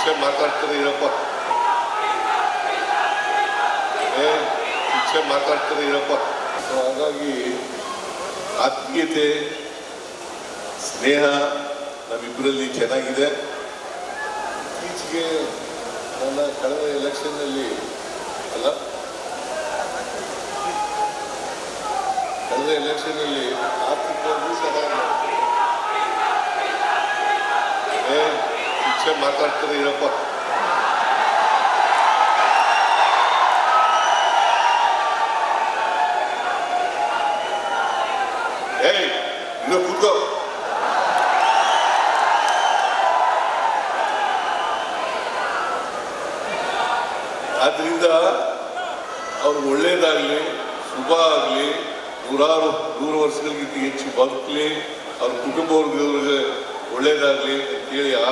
ಶಿಕ್ಷೆ ಮಾತಾಡ್ತಾರೆ ಇರಪ್ಪ. ಏ ಶಿಕ್ಷೆ ಮಾತಾಡ್ತಾರೆ ಇರಪ್ಪ. ಹಾಗಾಗಿ ಆತ್ಮೀಯತೆ, ಸ್ನೇಹ ನಮ್ಮಿಬ್ಬರಲ್ಲಿ ಚೆನ್ನಾಗಿದೆ. ಇತ್ತೀಚೆಗೆ ನನ್ನ ಕಳೆದ ಎಲೆಕ್ಷನ್ನಲ್ಲಿ ಅಲ್ಲ, ಕಳೆದ ಎಲೆಕ್ಷನ್ನಲ್ಲಿ ಶಿಕ್ಷೆ ಮಾತಾಡ್ತಾರೆ ಇರಪ್ಪ ಏಯ್ ಇದು ಕೂತ್ಕೋ ಆದ್ರಿಂದ ಅವ್ರಿಗೆ ಒಳ್ಳೇದಾಗಲಿ ಶುಭ ಆಗಲಿ ನೂರಾರು ನೂರು ವರ್ಷಗಳಿಗಿಂತ ಹೆಚ್ಚು ಬದುಕಲಿ, ಅವ್ರ ಕುಟುಂಬ ವರ್ಗದವ್ರಿಗೆ ಒಳ್ಳೇದಾಗಲಿ ಅಂತೇಳಿ